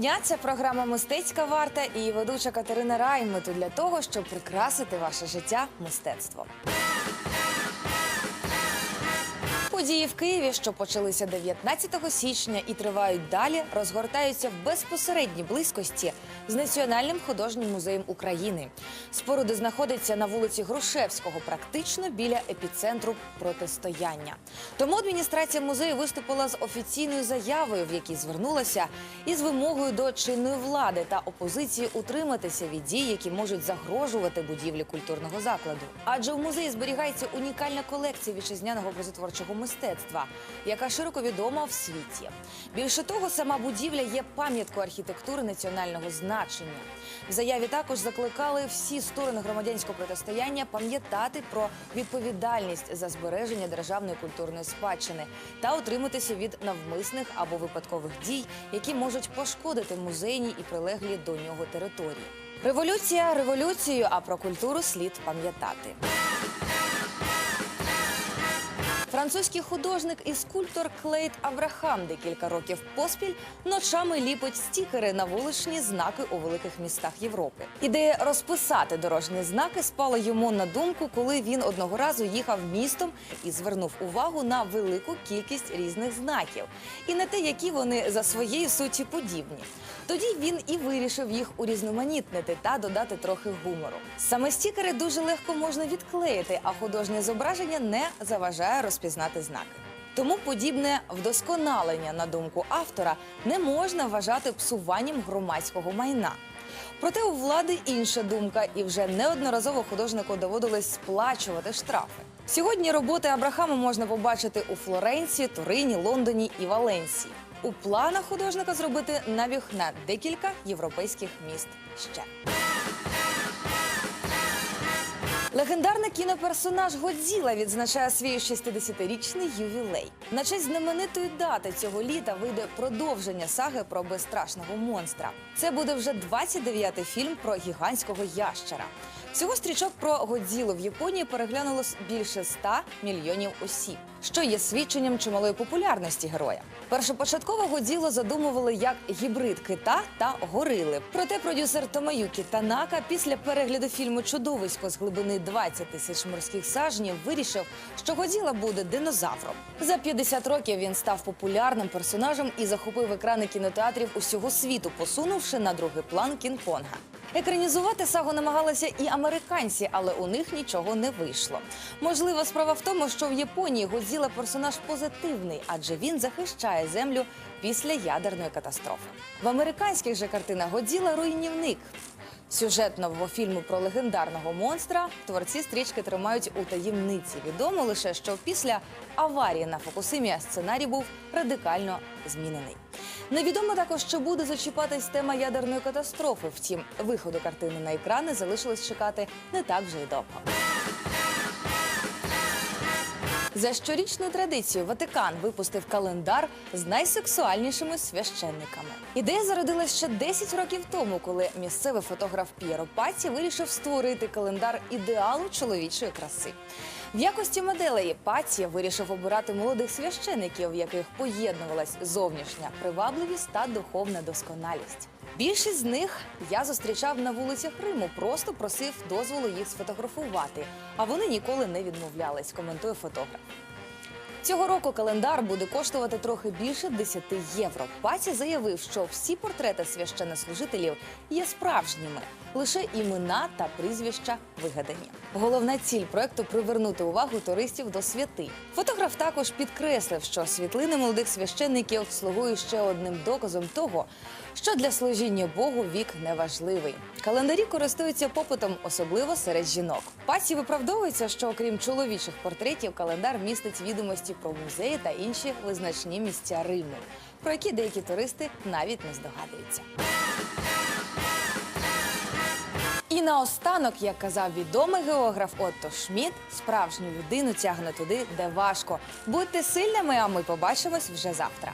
дня. Це програма Мистецька варта і ведуча Катерина Райм. Ми тут для того, щоб прикрасити ваше життя мистецтвом. Події в Києві, що почалися 19 січня і тривають далі, розгортаються в безпосередній близькості з Національним художнім музеєм України. Споруда знаходиться на вулиці Грушевського, практично біля епіцентру протистояння. Тому адміністрація музею виступила з офіційною заявою, в якій звернулася із вимогою до чинної влади та опозиції утриматися від дій, які можуть загрожувати будівлі культурного закладу. Адже у музеї зберігається унікальна колекція вітчизняного образотворчого мистецтва, яка широко відома в світі. Більше того, сама будівля є пам'яткою архітектури національного значення. В заяві також закликали всі сторони громадянського протистояння пам'ятати про відповідальність за збереження державної культурної спадщини та утриматися від навмисних або випадкових дій, які можуть пошкодити музейні і прилеглі до нього території. Революція революцією, а про культуру слід пам'ятати. Французький художник і скульптор Клейт Аврахам декілька років поспіль ночами ліпить стікери на вуличні знаки у великих містах Європи. Ідея розписати дорожні знаки спала йому на думку, коли він одного разу їхав містом і звернув увагу на велику кількість різних знаків і на те, які вони за своєю суті подібні. Тоді він і вирішив їх урізноманітнити та додати трохи гумору. Саме стікери дуже легко можна відклеїти, а художнє зображення не заважає розпізнати знаки. Тому подібне вдосконалення, на думку автора, не можна вважати псуванням громадського майна. Проте у влади інша думка, і вже неодноразово художнику доводилось сплачувати штрафи. Сьогодні роботи Абрахама можна побачити у Флоренції, Турині, Лондоні і Валенсії. У планах художника зробити набіг на декілька європейських міст ще. Легендарний кіноперсонаж Годзіла відзначає свій 60-річний ювілей. На честь знаменитої дати цього літа вийде продовження саги про безстрашного монстра. Це буде вже 29-й фільм про гігантського ящера. Всього стрічок про Годзілу в Японії переглянуло більше 100 мільйонів осіб, що є свідченням чималої популярності героя. Першопочатково Годзілу задумували як гібрид кита та горили. Проте продюсер Томаюкі Танака після перегляду фільму Чудовисько з глибини 20 тисяч морських сажнів вирішив, що Годзіла буде динозавром. За 50 років він став популярним персонажем і захопив екрани кінотеатрів усього світу, посунувши на другий план Кінг-Конга. Екранізувати сагу намагалися і американці, але у них нічого не вийшло. Можливо, справа в тому, що в Японії Годзіла персонаж позитивний, адже він захищає землю після ядерної катастрофи. В американських же картинах Годзіла руйнівник. Сюжет нового фільму про легендарного монстра творці стрічки тримають у таємниці. Відомо лише, що після аварії на Фокусимі сценарій був радикально змінений. Невідомо також, що буде зачіпатись тема ядерної катастрофи. Втім, виходу картини на екрани залишилось чекати не так вже й довго. За щорічною традицією Ватикан випустив календар з найсексуальнішими священниками. Ідея зародилась ще 10 років тому, коли місцевий фотограф П'єро Паці вирішив створити календар ідеалу чоловічої краси. В якості моделей Паці вирішив обирати молодих священиків, в яких поєднувалась зовнішня привабливість та духовна досконалість. Більшість з них я зустрічав на вулицях Риму, просто просив дозволу їх сфотографувати, а вони ніколи не відмовлялись, коментує фотограф. Цього року календар буде коштувати трохи більше 10 євро. Паці заявив, що всі портрети священнослужителів є справжніми, лише імена та прізвища вигадані. Головна ціль проекту привернути увагу туристів до святинь. Фотограф також підкреслив, що світлини молодих священників слугують ще одним доказом того, що для служіння Богу вік не важливий. Календарі користуються попитом, особливо серед жінок. Паці виправдовується, що окрім чоловічих портретів, календар містить відомості про музеї та інші визначні місця Риму, про які деякі туристи навіть не здогадуються. І наостанок, як казав відомий географ Отто Шмідт, справжню людину тягне туди, де важко. Будьте сильними, а ми побачимось вже завтра.